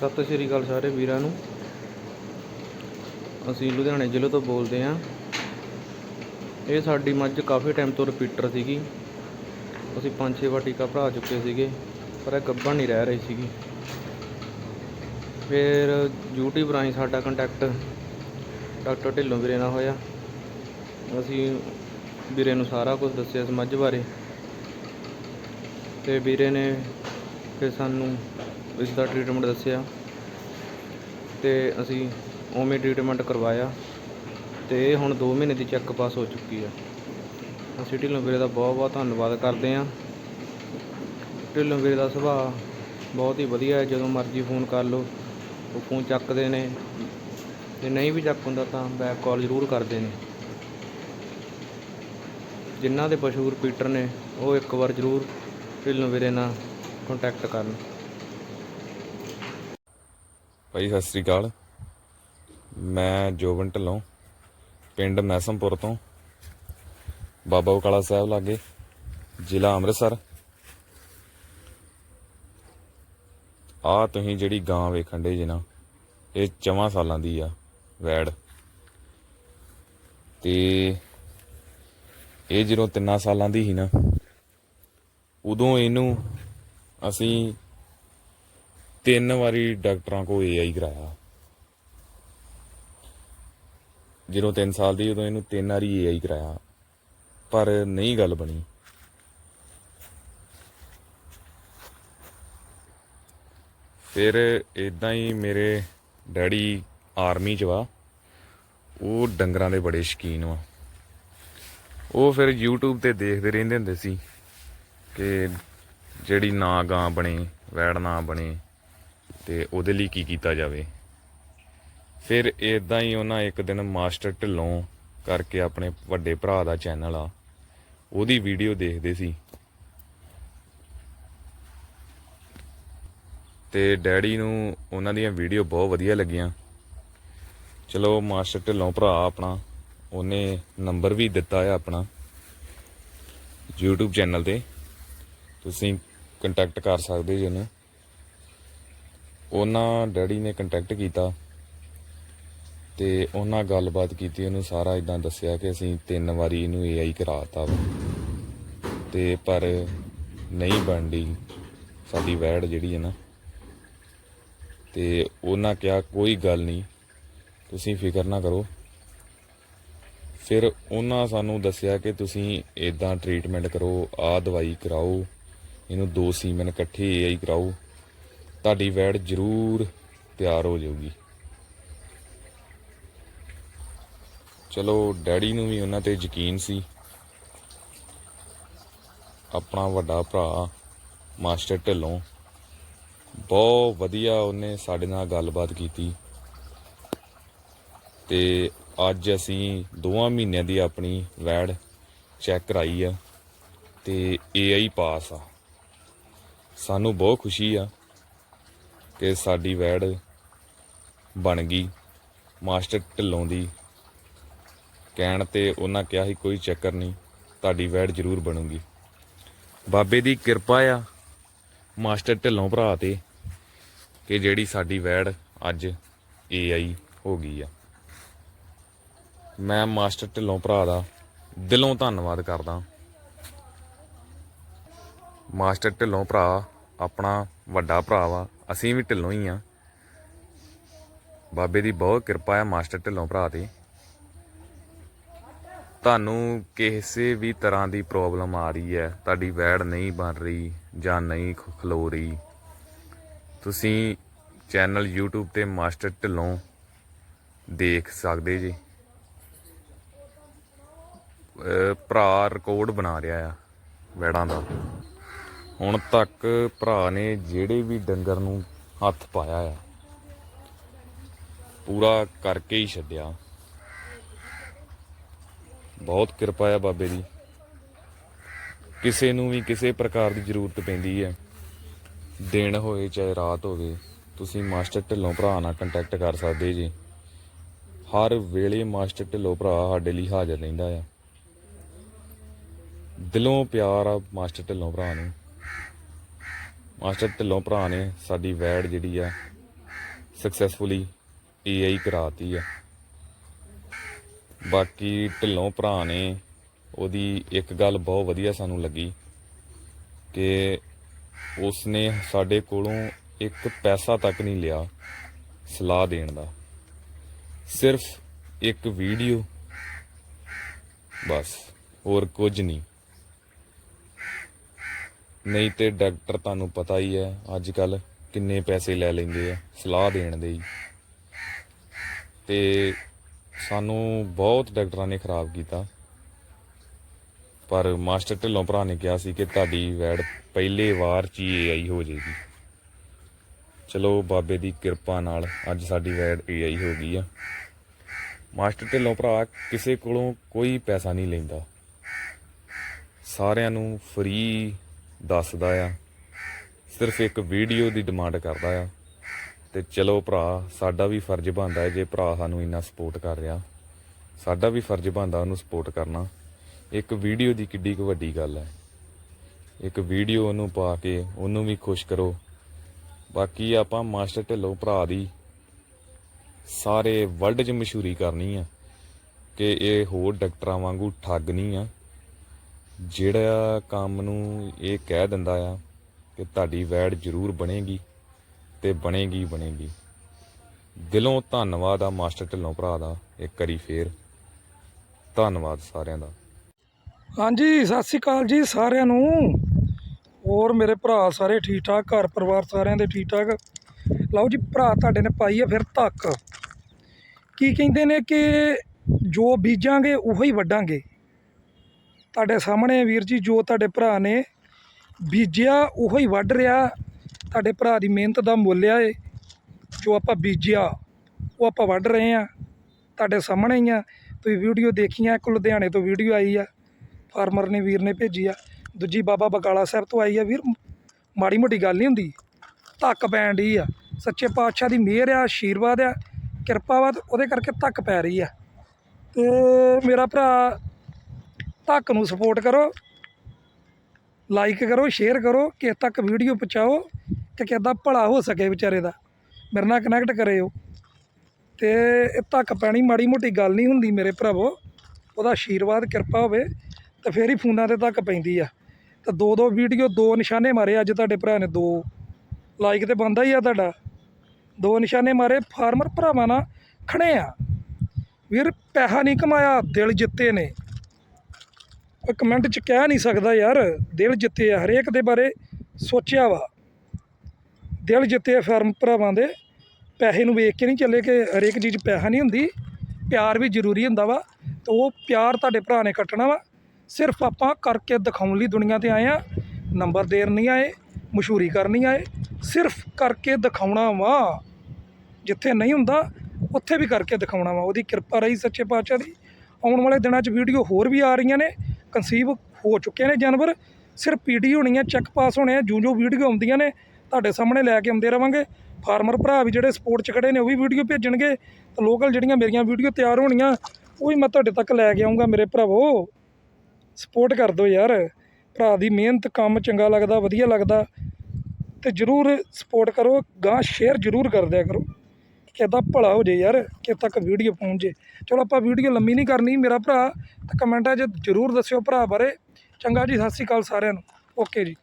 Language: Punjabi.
ਸਤਿ ਸ਼੍ਰੀ ਅਕਾਲ ਸਾਰੇ ਵੀਰਾਂ ਨੂੰ। ਅਸੀਂ ਲੁਧਿਆਣੇ ਜ਼ਿਲ੍ਹੇ ਤੋਂ ਬੋਲਦੇ ਹਾਂ। ਇਹ ਸਾਡੀ ਮੱਝ ਕਾਫੀ ਟਾਈਮ ਤੋਂ ਰਿਪੀਟਰ ਸੀਗੀ। ਅਸੀਂ ਪੰਜ ਛੇ ਵਾਰ ਟੀਕਾ ਭਰਾ ਚੁੱਕੇ ਸੀਗੇ, ਪਰ ਇਹ ਗੱਭਣ ਨਹੀਂ ਰਹਿ ਰਹੀ ਸੀਗੀ। ਫਿਰ YouTube ਰਾਹੀਂ ਸਾਡਾ ਕੰਟੈਕਟ ਡਾਕਟਰ ਢਿੱਲੋਂ ਵੀਰੇ ਨਾਲ ਹੋਇਆ। ਅਸੀਂ ਵੀਰੇ ਨੂੰ ਸਾਰਾ ਕੁਝ ਦੱਸਿਆ ਇਸ ਮੱਝ ਬਾਰੇ। ਤੇ ਵੀਰੇ ਨੇ ਫਿਰ ਸਾਨੂੰ ਇਸ ਦਾ ਟ੍ਰੀਟਮੈਂਟ ਦੱਸਿਆ। ਤੇ ਅਸੀਂ ਉਵੇਂ ਟ੍ਰੀਟਮੈਂਟ ਕਰਵਾਇਆ। ਤੇ ਇਹ ਹੁਣ 2 ਮਹੀਨੇ ਦੀ ਚੈੱਕ ਪਾਸ ਹੋ ਚੁੱਕੀ ਆ। ਅਸੀਂ ਢਿੱਲੋਂ ਵੀਰੇ ਦਾ ਬਹੁਤ ਬਹੁਤ ਧੰਨਵਾਦ ਕਰਦੇ ਹਾਂ। ਢਿੱਲੋਂ ਵੀਰੇ ਦਾ ਸੁਭਾਅ ਬਹੁਤ ਹੀ ਵਧੀਆ ਹੈ। ਜਦੋਂ ਮਰਜ਼ੀ ਫੋਨ ਕਰ ਲਓ, ਉਹ ਫੋਨ ਚੱਕਦੇ ਨੇ। ਜੇ ਨਹੀਂ ਵੀ ਚੱਕ ਹੁੰਦਾ ਤਾਂ ਬੈਕ ਕਾਲ ਜ਼ਰੂਰ ਕਰਦੇ ਨੇ। ਜਿਨ੍ਹਾਂ ਦੇ ਪਸ਼ੂ ਰਿਪੀਟਰ ਨੇ, ਉਹ ਇੱਕ ਵਾਰ ਜ਼ਰੂਰ ਢਿੱਲੋਂ ਵੀਰੇ ਨਾਲ ਕੰਟੈਕਟ ਕਰਨ। ਭਾਈ, ਸਤਿ ਸ੍ਰੀ ਅਕਾਲ। ਮੈਂ ਜੋਬਨ ਢਿੱਲੋਂ, ਪਿੰਡ ਮੈਸਮਪੁਰ ਤੋਂ। ਬਾਬਾ ਬਕਾਲਾ ਸਾਹਿਬ ਲਾਗੇ, ਜ਼ਿਲ੍ਹਾ ਅੰਮ੍ਰਿਤਸਰ। ਆ ਤੁਸੀਂ ਜਿਹੜੀ ਗਾਂ ਵੇਖਣ ਦੇ ਜੇ ਨਾ, ਇਹ ਚਵਾਂ ਸਾਲਾਂ ਦੀ ਆ, ਵੈੜ। ਤੇ ਇਹ ਜਦੋਂ ਤਿੰਨਾਂ ਸਾਲਾਂ ਦੀ ਸੀ ਨਾ, ਉਦੋਂ ਇਹਨੂੰ ਅਸੀਂ ਤਿੰਨ ਵਾਰੀ ਡਾਕਟਰਾਂ ਕੋ ਏਆਈ ਕਰਾਇਆ। ਜਦੋਂ 3 ਸਾਲ ਦੀ, ਉਦੋਂ ਇਹਨੂੰ ਤਿੰਨ ਵਾਰੀ ਏਆਈ ਕਰਾਇਆ। ਪਰ ਨਹੀਂ ਗੱਲ ਬਣੀ। ਫਿਰ ਇਦਾਂ ਹੀ ਮੇਰੇ ਡੈਡੀ ਆਰਮੀ ਚ ਵਾ। ਉਹ ਡੰਗਰਾਂ ਦੇ ਬੜੇ ਸ਼ਕੀਨ ਵਾ। ਉਹ ਫਿਰ YouTube ਤੇ ਦੇਖਦੇ ਰਹਿੰਦੇ ਹੁੰਦੇ ਸੀ ਕਿ ਜਿਹੜੀ ਨਾ ਗਾਂ ਬਣੇ, ਵੈੜ ਨਾ ਬਣੇ। ਤੇ ਉਹਦੇ ਲਈ ਕੀ ਕੀਤਾ ਜਾਵੇ? ਫਿਰ ਇਦਾਂ ਹੀ ਉਹਨਾਂ ਇੱਕ ਦਿਨ ਮਾਸਟਰ ਢਿੱਲੋਂ ਕਰਕੇ ਆਪਣੇ ਵੱਡੇ ਭਰਾ ਦਾ ਚੈਨਲ ਆ, ਉਹਦੀ ਵੀਡੀਓ ਦੇਖਦੇ ਸੀ। ਤੇ ਡੈਡੀ ਨੂੰ ਉਹਨਾਂ ਦੀਆਂ ਵੀਡੀਓ ਬਹੁਤ ਵਧੀਆ ਲੱਗੀਆਂ। ਚਲੋ ਮਾਸਟਰ ਢਿੱਲੋਂ ਭਰਾ ਆਪਣਾ, ਉਹਨੇ ਨੰਬਰ ਵੀ ਦਿੱਤਾ ਹੈ ਆਪਣਾ YouTube ਚੈਨਲ ਤੇ। ਤੁਸੀਂ ਕੰਟੈਕਟ ਕਰ ਸਕਦੇ ਜੀ ਉਹਨੂੰ। ਉਹਨਾਂ ਡੈਡੀ ਨੇ ਕੰਟੈਕਟ ਕੀਤਾ ਤੇ ਉਹਨਾਂ ਗੱਲਬਾਤ ਕੀਤੀ, ਉਹਨੂੰ ਸਾਰਾ ਇਦਾਂ ਦੱਸਿਆ ਕਿ ਅਸੀਂ ਤਿੰਨ ਵਾਰੀ ਇਹਨੂੰ ਏਆਈ ਕਰਾਤਾ ਵਾ। ਤੇ ਪਰ ਨਹੀਂ ਬਣਦੀ ਸਾਡੀ ਵੈੜ ਜਿਹੜੀ ਹੈ ਨਾ। ਤੇ ਉਹਨਾਂ ਕਿਹਾ, ਕੋਈ ਗੱਲ ਨਹੀਂ, ਤੁਸੀਂ ਫਿਕਰ ਨਾ ਕਰੋ। ਫਿਰ ਉਹਨਾਂ ਸਾਨੂੰ ਦੱਸਿਆ ਕਿ ਤੁਸੀਂ ਇਦਾਂ ਟ੍ਰੀਟਮੈਂਟ ਕਰੋ, ਆਹ ਦਵਾਈ ਕਰਾਓ, ਇਹਨੂੰ ਦੋ ਸੀਮਨ ਇਕੱਠੇ ਏਆਈ ਕਰਾਓ। ਤੁਹਾਡੀ ਵੈੜ ਜ਼ਰੂਰ ਤਿਆਰ ਹੋ ਜਾਊਗੀ। ਚਲੋ, ਡੈਡੀ ਨੂੰ ਵੀ ਉਹਨਾਂ ਤੇ ਯਕੀਨ ਸੀ। ਆਪਣਾ ਵੱਡਾ ਭਰਾ, ਮਾਸਟਰ ਢਿੱਲੋਂ। ਬਹੁਤ ਵਧੀਆ ਉਹਨੇ ਸਾਡੇ ਨਾਲ ਗੱਲਬਾਤ ਕੀਤੀ। ਤੇ ਅੱਜ ਅਸੀਂ ਦੋਵਾਂ ਮਹੀਨਿਆਂ ਦੀ ਆਪਣੀ ਵੈੜ ਚੈੱਕ ਕਰਾਈ ਆ ਤੇ ਏਆਈ ਪਾਸ ਆ। ਸਾਨੂੰ ਬਹੁਤ ਖੁਸ਼ੀ ਆ। ਕਿ ਸਾਡੀ ਵੈੜ ਬਣ ਗਈ। ਮਾਸਟਰ ਢਿੱਲੋਂ ਦੀ ਕਹਿਣ ਤੇ ਉਹਨਾਂ ਕਿਹਾ ਸੀ, ਕੋਈ ਚੱਕਰ ਨਹੀਂ, ਤੁਹਾਡੀ ਵੈੜ ਜ਼ਰੂਰ ਬਣੂਗੀ। ਬਾਬੇ ਦੀ ਕਿਰਪਾ ਆ ਮਾਸਟਰ ਢਿੱਲੋਂ ਭਰਾ ਤੇ ਕਿ ਜਿਹੜੀ ਸਾਡੀ ਵੈੜ ਅੱਜ ਏਆਈ ਹੋ ਗਈ ਆ। ਮੈਂ ਮਾਸਟਰ ਢਿੱਲੋਂ ਭਰਾ ਦਾ ਦਿਲੋਂ ਧੰਨਵਾਦ ਕਰਦਾ। ਮਾਸਟਰ ਢਿੱਲੋਂ ਭਰਾ ਆਪਣਾ ਵੱਡਾ ਭਰਾ ਵਾ, ਅਸੀਂ ਵੀ ਢਿੱਲੋਂ ਹੀ ਆ। ਬਾਬੇ ਦੀ ਬਹੁਤ ਕਿਰਪਾ ਹੈ ਮਾਸਟਰ ਢਿੱਲੋਂ ਭਰਾ ਤੇ। ਤੁਹਾਨੂੰ ਕਿਸੇ ਵੀ ਤਰ੍ਹਾਂ ਦੀ ਪ੍ਰੋਬਲਮ ਆ ਰਹੀ ਹੈ, ਤੁਹਾਡੀ ਵੈੜ ਨਹੀਂ ਬਣ ਰਹੀ ਜਾਂ ਨਹੀਂ ਖਲੋ ਰਹੀ, ਤੁਸੀਂ ਚੈਨਲ YouTube ਤੇ ਮਾਸਟਰ ਢਿੱਲੋਂ ਦੇਖ ਸਕਦੇ ਜੀ। ਭਰਾ ਰਿਕਾਰਡ ਬਣਾ ਰਿਹਾ ਆ ਵੈੜਾਂ ਦਾ। ਹੁਣ ਤੱਕ ਭਰਾ ਨੇ ਜਿਹੜੇ ਵੀ ਡੰਗਰ ਨੂੰ ਹੱਥ ਪਾਇਆ ਆ, ਪੂਰਾ ਕਰਕੇ ਹੀ ਛੱਡਿਆ। ਬਹੁਤ ਕਿਰਪਾ ਆ ਬਾਬੇ ਦੀ। ਕਿਸੇ ਨੂੰ ਵੀ ਕਿਸੇ ਪ੍ਰਕਾਰ ਦੀ ਜ਼ਰੂਰਤ ਪੈਂਦੀ ਹੈ ਦਿਨ ਹੋਏ ਚਾਹੇ ਰਾਤ ਹੋਵੇ, ਤੁਸੀਂ ਮਾਸਟਰ ਢਿੱਲੋਂ ਭਰਾ ਨਾਲ ਕੰਟੈਕਟ ਕਰ ਸਕਦੇ ਜੀ। ਹਰ ਵੇਲੇ ਮਾਸਟਰ ਢਿੱਲੋਂ ਭਰਾ ਸਾਡੇ ਲਈ ਹਾਜ਼ਰ ਰਹਿੰਦਾ ਆ। ਦਿਲੋਂ ਪਿਆਰ ਆ ਮਾਸਟਰ ਢਿੱਲੋਂ ਭਰਾ ਨੂੰ। ਮਾਸਟਰ ਢਿੱਲੋਂ ਭਰਾ ਨੇ ਸਾਡੀ ਵੈੜ ਜਿਹੜੀ ਆ ਸਕਸੈਸਫੁਲੀ ਏਆਈ ਕਰਾਤੀ ਆ। ਬਾਕੀ ਢਿੱਲੋਂ ਭਰਾ ਨੇ ਉਹਦੀ ਇੱਕ ਗੱਲ ਬਹੁਤ ਵਧੀਆ ਸਾਨੂੰ ਲੱਗੀ ਕਿ ਉਸਨੇ ਸਾਡੇ ਕੋਲੋਂ ਇੱਕ ਪੈਸਾ ਤੱਕ ਨਹੀਂ ਲਿਆ ਸਲਾਹ ਦੇਣ ਦਾ। ਸਿਰਫ ਇੱਕ ਵੀਡੀਓ, ਬਸ, ਹੋਰ ਕੁਝ ਨਹੀਂ। ਨਹੀਂ ਤੇ ਡਾਕਟਰ ਤੁਹਾਨੂੰ ਪਤਾ ਹੀ ਹੈ ਅੱਜ ਕੱਲ ਕਿੰਨੇ ਪੈਸੇ ਲੈ ਲੈਂਦੇ ਆ, ਸਲਾਹ ਦੇਣ ਦੇ ਹੀ। ਤੇ ਸਾਨੂੰ ਬਹੁਤ ਡਾਕਟਰਾਂ ਨੇ ਖਰਾਬ ਕੀਤਾ। ਪਰ ਮਾਸਟਰ ਢਿੱਲੋਂ ਭਰਾ ਨੇ ਕਿਹਾ ਸੀ ਕਿ ਤੁਹਾਡੀ ਵੈਡ ਪਹਿਲੇ ਵਾਰ ਚ ਹੀ ਏਆਈ ਹੋ ਜਾਏਗੀ। ਚਲੋ ਬਾਬੇ ਦੀ ਕਿਰਪਾ ਨਾਲ ਅੱਜ ਸਾਡੀ ਵੈਡ ਏਆਈ ਹੋ ਗਈ ਆ। ਮਾਸਟਰ ਢਿੱਲੋਂ ਭਰਾ ਕਿਸੇ ਕੋਲੋਂ ਕੋਈ ਪੈਸਾ ਨਹੀਂ ਲੈਂਦਾ। ਸਾਰਿਆਂ ਨੂੰ ਫ੍ਰੀ ਦੱਸਦਾ ਆ। ਸਿਰਫ ਇੱਕ ਵੀਡੀਓ ਦੀ ਡਿਮਾਂਡ ਕਰਦਾ ਆ। ਤੇ ਚਲੋ ਭਰਾ, ਸਾਡਾ ਵੀ ਫਰਜ਼ ਬਣਦਾ ਹੈ ਜੇ ਭਰਾ ਸਾਨੂੰ ਇੰਨਾ ਸਪੋਰਟ ਕਰ ਰਿਹਾ। ਸਾਡਾ ਵੀ ਫਰਜ਼ ਬਣਦਾ ਉਹਨੂੰ ਸਪੋਰਟ ਕਰਨਾ। ਇੱਕ ਵੀਡੀਓ ਦੀ ਕਿੱਡੀ ਕੁ ਵੱਡੀ ਗੱਲ ਹੈ। ਇੱਕ ਵੀਡੀਓ ਉਹਨੂੰ ਪਾ ਕੇ ਉਹਨੂੰ ਵੀ ਖੁਸ਼ ਕਰੋ। ਬਾਕੀ ਆਪਾਂ ਮਾਸਟਰ ਢਿੱਲੋਂ ਭਰਾ ਦੀ ਸਾਰੇ ਵਰਲਡ 'ਚ ਮਸ਼ਹੂਰੀ ਕਰਨੀ ਆ ਕਿ ਇਹ ਹੋਰ ਡਾਕਟਰਾਂ ਵਾਂਗੂ ਠੱਗ ਨਹੀਂ ਆ। ਜਿਹੜਾ ਕੰਮ ਨੂੰ ਇਹ ਕਹਿ ਦਿੰਦਾ ਆ ਕਿ ਤੁਹਾਡੀ ਵੈਡ ਜ਼ਰੂਰ ਬਣੇਗੀ ਤੇ ਬਣੇਗੀ ਬਣੇਗੀ। ਦਿਲੋਂ ਧੰਨਵਾਦ ਆ ਮਾਸਟਰ ਢਿੱਲੋਂ ਭਰਾ ਦਾ, ਇੱਕ ਵਾਰੀ ਫੇਰ। ਧੰਨਵਾਦ ਸਾਰਿਆਂ ਦਾ। ਹਾਂਜੀ, ਸਤਿ ਸ਼੍ਰੀ ਅਕਾਲ ਜੀ ਸਾਰਿਆਂ ਨੂੰ। ਹੋਰ ਮੇਰੇ ਭਰਾ ਸਾਰੇ ਠੀਕ ਠਾਕ ਘਰ ਪਰਿਵਾਰ ਸਾਰਿਆਂ ਦੇ ਠੀਕ ਠਾਕ ਲਓ ਜੀ, ਭਰਾ ਤੁਹਾਡੇ ਨੇ ਪਾਈ ਆ ਫਿਰ ਧੱਕ ਕੀ ਕਹਿੰਦੇ ਨੇ ਕਿ ਜੋ ਬੀਜਾਂਗੇ, ਉਹੀ ਵੱਢਾਂਗੇ। ਤੁਹਾਡੇ ਸਾਹਮਣੇ ਵੀਰ ਜੀ, ਜੋ ਤੁਹਾਡੇ ਭਰਾ ਨੇ ਬੀਜਿਆ, ਉਹੀ ਹੀ ਵੱਢ ਰਿਹਾ। ਤੁਹਾਡੇ ਭਰਾ ਦੀ ਮਿਹਨਤ ਦਾ ਮੁੱਲ ਆ ਏ ਜੋ ਆਪਾਂ ਬੀਜਿਆ, ਉਹ ਆਪਾਂ ਵੱਢ ਰਹੇ ਆ ਤੁਹਾਡੇ ਸਾਹਮਣੇ ਹੀ ਆ। ਤੁਸੀਂ ਵੀਡੀਓ ਦੇਖੀਆਂ ਇੱਕ ਲੁਧਿਆਣੇ ਤੋਂ ਵੀਡੀਓ ਆਈ ਆ। ਫਾਰਮਰ ਨੇ, ਵੀਰ ਨੇ ਭੇਜੀ ਆ। ਦੂਜੀ ਬਾਬਾ ਬਕਾਲਾ ਸਾਹਿਬ ਤੋਂ ਆਈ ਆ। ਵੀਰ, ਮਾੜੀ ਮੋਟੀ ਗੱਲ ਨਹੀਂ ਹੁੰਦੀ। ਧੱਕ ਪੈਣ ਡਈ ਆ। ਸੱਚੇ ਪਾਤਸ਼ਾਹ ਦੀ ਮਿਹਰ ਆ, ਆਸ਼ੀਰਵਾਦ ਆ, ਕਿਰਪਾ ਵਾ ਉਹਦੇ ਕਰਕੇ ਧੱਕ ਪੈ ਰਹੀ ਆ। ਤੇ ਮੇਰਾ ਭਰਾ ਧੱਕ ਨੂੰ ਸਪੋਰਟ ਕਰੋ। ਲਾਈਕ ਕਰੋ ਸ਼ੇਅਰ ਕਰੋ, ਕਿਸੇ ਤੱਕ ਵੀਡੀਓ ਪਹੁੰਚਾਓ ਕਿ ਕਿੱਦਾਂ ਭਲਾ ਹੋ ਸਕੇ ਵਿਚਾਰੇ ਦਾ। ਮੇਰੇ ਨਾਲ ਕਨੈਕਟ ਕਰਿਓ। ਤੇ ਇਹ ਧੱਕ ਪੈਣੀ ਮਾੜੀ ਮੋਟੀ ਗੱਲ ਨਹੀਂ ਹੁੰਦੀ ਮੇਰੇ ਭਰਾਵੋ। ਉਹਦਾ ਆਸ਼ੀਰਵਾਦ ਕਿਰਪਾ ਹੋਵੇ ਤਾਂ ਫੇਰ ਹੀ ਫੋਨਾਂ ਤੇ ਧੱਕ ਪੈਂਦੀ ਆ। ਤੇ ਦੋ ਦੋ ਵੀਡੀਓ ਦੋ ਨਿਸ਼ਾਨੇ ਮਾਰੇ ਅੱਜ ਤੁਹਾਡੇ ਭਰਾ ਨੇ, ਦੋ। ਲਾਈਕ ਤੇ ਬੰਦਾ ਹੀ ਆ ਤੁਹਾਡਾ। ਦੋ ਨਿਸ਼ਾਨੇ ਮਾਰੇ ਫਾਰਮਰ ਭਰਾਵਾਂ ਨਾਲ ਖੜੇ ਆ। ਵੀਰ, ਪੈਸਾ ਨਹੀਂ ਕਮਾਇਆ, ਦਿਲ ਜਿੱਤੇ ਨੇ। ਕਮੈਂਟ ਚ ਕਹਿ ਨਹੀਂ ਸਕਦਾ ਯਾਰ, ਦਿਲ ਜਿੱਤੇ ਹਰੇਕ ਦੇ ਬਾਰੇ ਸੋਚਿਆ ਵਾ। ਦਿਲ ਜਿੱਤੇ ਆ ਫਾਰਮ ਭਰਾਵਾਂ ਦੇ, ਪੈਸੇ ਨੂੰ ਵੇਖ ਕੇ ਨਹੀਂ ਚੱਲੇ ਕਿ ਹਰੇਕ ਚੀਜ਼ ਪੈਸਾ ਨਹੀਂ ਹੁੰਦੀ, ਪਿਆਰ ਵੀ ਜ਼ਰੂਰੀ ਹੁੰਦਾ ਵਾ, ਤੇ ਉਹ ਪਿਆਰ ਤੁਹਾਡੇ ਭਰਾ ਨੇ ਕੱਟਣਾ ਵਾ। ਸਿਰਫ ਆਪਾਂ ਕਰਕੇ ਦਿਖਾਉਣ ਲਈ ਦੁਨੀਆ ਤੇ ਆਏ ਆ, ਨੰਬਰ ਦੇਣ ਨਹੀਂ ਆਏ, ਮਸ਼ਹੂਰੀ ਕਰਨੀ ਆਏ, ਸਿਰਫ ਕਰਕੇ ਦਿਖਾਉਣਾ ਵਾ। ਜਿੱਥੇ ਨਹੀਂ ਹੁੰਦਾ, ਉੱਥੇ ਵੀ ਕਰਕੇ ਦਿਖਾਉਣਾ ਵਾ, ਉਹਦੀ ਕਿਰਪਾ ਰਹੀ ਸੱਚੇ ਪਾਤਸ਼ਾਹ ਦੀ। ਆਉਣ ਵਾਲੇ ਦਿਨਾਂ 'ਚ ਵੀਡੀਓ ਹੋਰ ਵੀ ਆ ਰਹੀਆਂ ਨੇ ਕਨਸੀਵ ਹੋ ਚੁੱਕੇ ਨੇ ਜਾਨਵਰ। ਸਿਰਫ ਪੀਡੀ ਹੋਣੀ ਆ ਚੈੱਕ ਪਾਸ ਹੋਣੇ ਆ ਜੂ ਜੋ ਵੀਡੀਓ ਆਉਂਦੀਆਂ ਨੇ, ਤੁਹਾਡੇ ਸਾਹਮਣੇ ਲੈ ਕੇ ਆਉਂਦੇ ਰਵਾਂਗੇ। ਫਾਰਮਰ ਭਰਾ ਵੀ ਜਿਹੜੇ ਸਪੋਰਟ 'ਚ ਖੜੇ ਨੇ, ਉਹ ਵੀ ਵੀਡੀਓ ਭੇਜਣਗੇ। ਤੇ ਲੋਕਲ ਜਿਹੜੀਆਂ ਮੇਰੀਆਂ ਵੀਡੀਓ ਤਿਆਰ ਹੋਣੀਆਂ, ਉਹ ਵੀ ਮੈਂ ਤੁਹਾਡੇ ਤੱਕ ਲੈ ਕੇ ਆਉਂਗਾ ਮੇਰੇ ਭਰਾਵੋ। ਸਪੋਰਟ ਕਰ ਦਿਓ ਯਾਰ। ਭਰਾ ਦੀ ਮਿਹਨਤ, ਕੰਮ ਚੰਗਾ ਲੱਗਦਾ, ਵਧੀਆ ਲੱਗਦਾ। ਤੇ ਜਰੂਰ ਸਪੋਰਟ ਕਰੋ ਗਾਂ ਸ਼ੇਅਰ ਜਰੂਰ ਕਰ ਦਿਆ ਕਰੋ। ਕਿੱਦਾਂ ਭਲਾ ਹੋ ਜੇ ਯਾਰ ਕਿ ਤੱਕ ਵੀਡੀਓ ਪਹੁੰਚ ਜੇ। ਚਲੋ ਆਪਾਂ ਵੀਡੀਓ ਲੰਮੀ ਨਹੀਂ ਕਰਨੀ, ਮੇਰਾ ਭਰਾ, ਤਾਂ ਕਮੈਂਟਾਂ 'ਚ ਜਰੂਰ ਦੱਸਿਓ ਭਰਾ ਬਾਰੇ। ਚੰਗਾ ਜੀ, ਸਤਿ ਸ਼੍ਰੀ ਅਕਾਲ ਸਾਰਿਆਂ ਨੂੰ। ਓਕੇ ਜੀ।